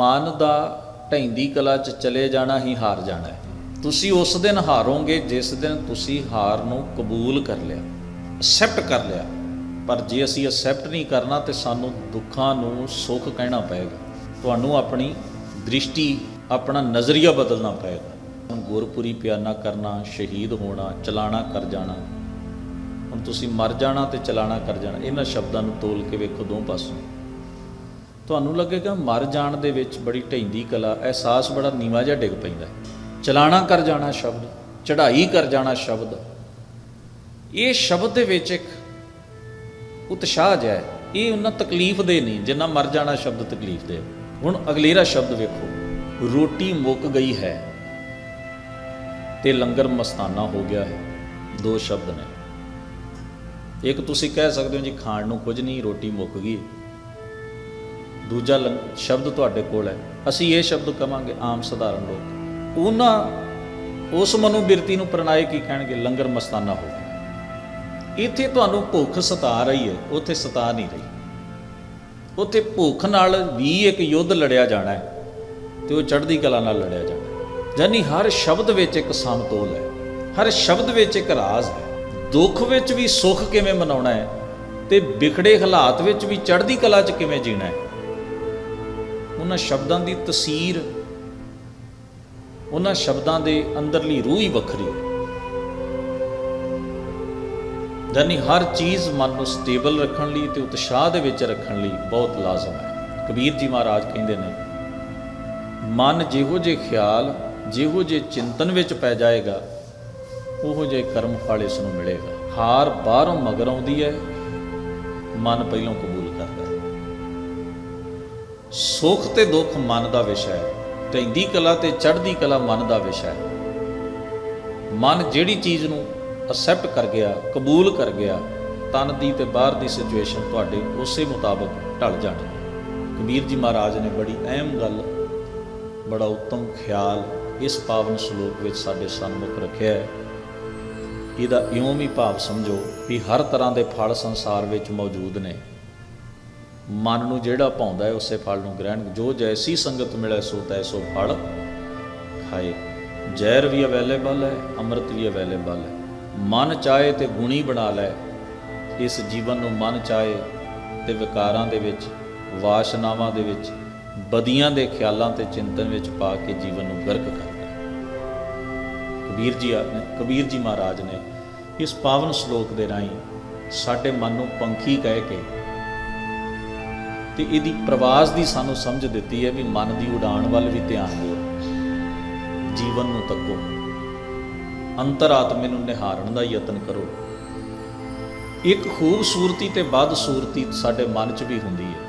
ਮਨ ਦਾ ਢੈਂਦੀ ਕਲਾ 'ਚ ਚਲੇ ਜਾਣਾ ਹੀ ਹਾਰ ਜਾਣਾ ਹੈ। ਤੁਸੀਂ ਉਸ ਦਿਨ ਹਾਰੋਗੇ, ਜਿਸ ਦਿਨ ਤੁਸੀਂ ਹਾਰ ਨੂੰ ਕਬੂਲ ਕਰ ਲਿਆ ਅਸੈਪਟ ਕਰ ਲਿਆ। ਪਰ ਜੇ ਅਸੀਂ ਅਸੈਪਟ ਨਹੀਂ ਕਰਨਾ ਤੇ ਸਾਨੂੰ ਦੁੱਖਾਂ ਨੂੰ ਸੁੱਖ ਕਹਿਣਾ ਪਏਗਾ। ਤੁਹਾਨੂੰ ਆਪਣੀ ਦ੍ਰਿਸ਼ਟੀ, ਆਪਣਾ ਨਜ਼ਰੀਆ ਬਦਲਣਾ ਪਏਗਾ। ਹੁਣ ਗੁਰਪੁਰੀ ਪਿਆਨਾ ਕਰਨਾ, ਸ਼ਹੀਦ ਹੋਣਾ, ਚਲਾਣਾ ਕਰ ਜਾਣਾ। ਹੁਣ ਤੁਸੀਂ ਮਰ ਜਾਣਾ ਤੇ ਚਲਾਣਾ ਕਰ ਜਾਣਾ। ਇਹਨਾਂ ਸ਼ਬਦਾਂ ਨੂੰ ਤੋਲ ਕੇ ਵੇਖੋ ਦੋ ਪਾਸੋਂ। ਤੁਹਾਨੂੰ ਲੱਗੇਗਾ ਮਰ ਜਾਣ ਦੇ ਵਿੱਚ ਬੜੀ ਢੈਂਦੀ ਕਲਾ, ਅਹਿਸਾਸ ਬੜਾ ਨੀਵਾ ਜਿਹਾ ਡਿੱਗ ਪੈਂਦਾ। ਚਲਾਣਾ ਕਰ ਜਾਣਾ ਸ਼ਬਦ, ਚੜ੍ਹਾਈ ਕਰ ਜਾਣਾ ਸ਼ਬਦ। ਇਹ ਸ਼ਬਦ ਦੇ ਵਿੱਚ ਇੱਕ ਉਤਸ਼ਾਹ ਜਿਹਾ ਹੈ। ਇਹ ਉਹਨਾਂ ਤਕਲੀਫ ਦੇ ਨਹੀਂ ਜਿੰਨਾ ਮਰ ਜਾਣਾ ਸ਼ਬਦ ਤਕਲੀਫ ਦੇ। ਹੁਣ ਅਗਲੇਰਾ ਸ਼ਬਦ ਵੇਖੋ। ਰੋਟੀ ਮੁੱਕ ਗਈ ਹੈ ਤੇ ਲੰਗਰ ਮਸਤਾਨਾ ਹੋ ਗਿਆ ਹੈ। ਦੋ ਸ਼ਬਦ ਨੇ। ਇੱਕ ਤੁਸੀਂ ਕਹਿ ਸਕਦੇ ਹੋ ਜੀ, ਖਾਣ ਨੂੰ ਕੁਝ ਨਹੀਂ, ਰੋਟੀ ਮੁੱਕ ਗਈ। ਦੂਜਾ ਲੰਗ- ਸ਼ਬਦ ਤੁਹਾਡੇ ਕੋਲ ਹੈ। ਅਸੀਂ ਇਹ ਸ਼ਬਦ ਕਵਾਂਗੇ ਆਮ ਸਧਾਰਨ ਲੋਕ। ਉਹਨਾਂ ਉਸ ਮਨੋਬਿਰਤੀ ਨੂੰ ਪ੍ਰਣਾਏ ਕੀ ਕਹਿਣਗੇ? ਲੰਗਰ ਮਸਤਾਨਾ ਹੋ ਗਿਆ। ਇੱਥੇ ਤੁਹਾਨੂੰ ਭੁੱਖ ਸਤਾ ਰਹੀ ਹੈ, ਉੱਥੇ ਸਤਾ ਨਹੀਂ ਰਹੀ। ਉੱਥੇ ਭੁੱਖ ਨਾਲ ਵੀ ਇੱਕ ਯੁੱਧ ਲੜਿਆ ਜਾਣਾ ਹੈ ਤੇ ਉਹ ਚੜ੍ਹਦੀ ਕਲਾ ਨਾਲ ਲੜਿਆ ਜਾਣਾ ਹੈ। ਯਾਨੀ ਹਰ ਸ਼ਬਦ ਵਿੱਚ ਇੱਕ ਸਮਤੋਲ ਹੈ, ਹਰ ਸ਼ਬਦ ਵਿੱਚ ਇੱਕ ਰਾਜ਼ ਹੈ। ਦੁੱਖ ਵਿੱਚ ਵੀ ਸੁੱਖ ਕਿਵੇਂ ਮਨਾਉਣਾ ਹੈ ਤੇ ਵਿਖੜੇ ਹਾਲਾਤ ਵਿੱਚ ਵੀ ਚੜ੍ਹਦੀ ਕਲਾ 'ਚ ਕਿਵੇਂ ਜੀਣਾ ਹੈ? ਉਹਨਾਂ ਸ਼ਬਦਾਂ ਦੀ ਤਸਵੀਰ ਉਹਨਾਂ ਸ਼ਬਦਾਂ ਦੇ ਅੰਦਰਲੀ ਰੂਹ ਹੀ ਵੱਖਰੀ। ਹੈ ਯਾਨੀ ਹਰ ਚੀਜ਼ ਮਨ ਨੂੰ ਸਟੇਬਲ ਰੱਖਣ ਲਈ ਤੇ ਉਤਸ਼ਾਹ ਦੇ ਵਿੱਚ ਰੱਖਣ ਲਈ ਬਹੁਤ ਲਾਜ਼ਮ ਹੈ। ਕਬੀਰ ਜੀ ਮਹਾਰਾਜ ਕਹਿੰਦੇ ਨੇ, ਮਨ ਜਿਹੋ ਜੇ ਖਿਆਲ, ਜਿਹੋ ਜੇ ਚਿੰਤਨ ਵਿੱਚ ਪੈ ਜਾਏਗਾ, ਉਹੋ ਜੇ ਕਰਮ ਫਲ ਇਸ ਨੂੰ ਮਿਲੇਗਾ। ਹਾਰ ਬਾਹਰੋਂ ਮਗਰ ਆਉਂਦੀ ਹੈ, ਮਨ ਪਹਿਲਾਂ ਕਬੂਲ ਸੁੱਖ ਤੇ ਦੁੱਖ ਮਨ ਦਾ ਵਿਸ਼ਾ ਹੈ ਢੈਂਦੀ ਕਲਾ ਤੇ ਚੜ੍ਹਦੀ ਕਲਾ ਮਨ ਦਾ ਵਿਸ਼ਾ ਹੈ। ਮਨ ਜਿਹੜੀ ਚੀਜ਼ ਨੂੰ ਅਸੈਪਟ ਕਰ ਗਿਆ, ਕਬੂਲ ਕਰ ਗਿਆ, ਤਨ ਦੀ ਤੇ ਬਾਹਰ ਦੀ ਸਿਚੁਏਸ਼ਨ ਤੁਹਾਡੇ ਉਸੇ ਮੁਤਾਬਕ ਢਲ ਜਾਣੀ ਕਬੀਰ ਜੀ ਮਹਾਰਾਜ ਨੇ ਬੜੀ ਅਹਿਮ ਗੱਲ, ਬੜਾ ਉੱਤਮ ਖਿਆਲ ਇਸ ਪਾਵਨ ਸ਼ਲੋਕ ਵਿੱਚ ਸਾਡੇ ਸਨਮੁਖ ਰੱਖਿਆ ਹੈ। ਇਹਦਾ ਇਉਂ ਵੀ ਭਾਵ ਸਮਝੋ ਵੀ ਹਰ ਤਰ੍ਹਾਂ ਦੇ ਫਲ ਸੰਸਾਰ ਵਿੱਚ ਮੌਜੂਦ ਨੇ। ਮਨ ਨੂੰ ਜਿਹੜਾ ਪਾਉਂਦਾ ਹੈ, ਉਸੇ ਫਲ ਨੂੰ ਗ੍ਰਹਿਣ ਜੋ ਜੈਸੀ ਸੰਗਤ ਮਿਲੇ, ਸੋ ਤੈਸੋ ਫਲ ਖਾਏ। ਜ਼ਹਿਰ ਵੀ ਅਵੇਲੇਬਲ ਹੈ, ਅੰਮ੍ਰਿਤ ਵੀ ਅਵੇਲੇਬਲ ਹੈ। ਮਨ ਚਾਹੇ ਤੇ ਗੁਣੀ ਬਣਾ ਲੈ। ਇਸ ਜੀਵਨ ਨੂੰ ਮਨ ਚਾਹੇ ਤੇ ਵਿਕਾਰਾਂ ਦੇ ਵਿੱਚ, ਵਾਸ਼ਨਾਵਾਂ ਦੇ ਵਿੱਚ, ਬਦੀਆਂ ਦੇ ਖਿਆਲਾਂ ਤੇ ਚਿੰਤਨ ਵਿੱਚ ਪਾ ਕੇ ਜੀਵਨ ਨੂੰ ਗਰਕ ਕਰ ਲੈ ਕਬੀਰ ਜੀ ਨੇ ਕਬੀਰ ਜੀ ਮਹਾਰਾਜ ਨੇ ਇਸ ਪਾਵਨ ਸ਼ਲੋਕ ਦੇ ਰਾਹੀਂ ਸਾਡੇ ਮਨ ਨੂੰ ਪੰਖੀ ਕਹਿ ਕੇ ਤੇ ਇਹਦੀ ਪ੍ਰਵਾਸ ਦੀ ਸਾਨੂੰ ਸਮਝ ਦਿੱਤੀ ਹੈ ਵੀ ਮਨ ਦੀ ਉਡਾਣ ਵੱਲ ਵੀ ਧਿਆਨ ਦਿਓ। ਜੀਵਨ ਨੂੰ ਤੱਕੋ। ਅੰਤਰਾਤਮੇ ਨੂੰ ਨਿਹਾਰਨ ਦਾ ਯਤਨ ਕਰੋ। ਇੱਕ ਖੂਬਸੂਰਤੀ ਤੇ ਬਦਸੂਰਤੀ ਸਾਡੇ ਮਨ 'ਚ ਵੀ ਹੁੰਦੀ ਹੈ।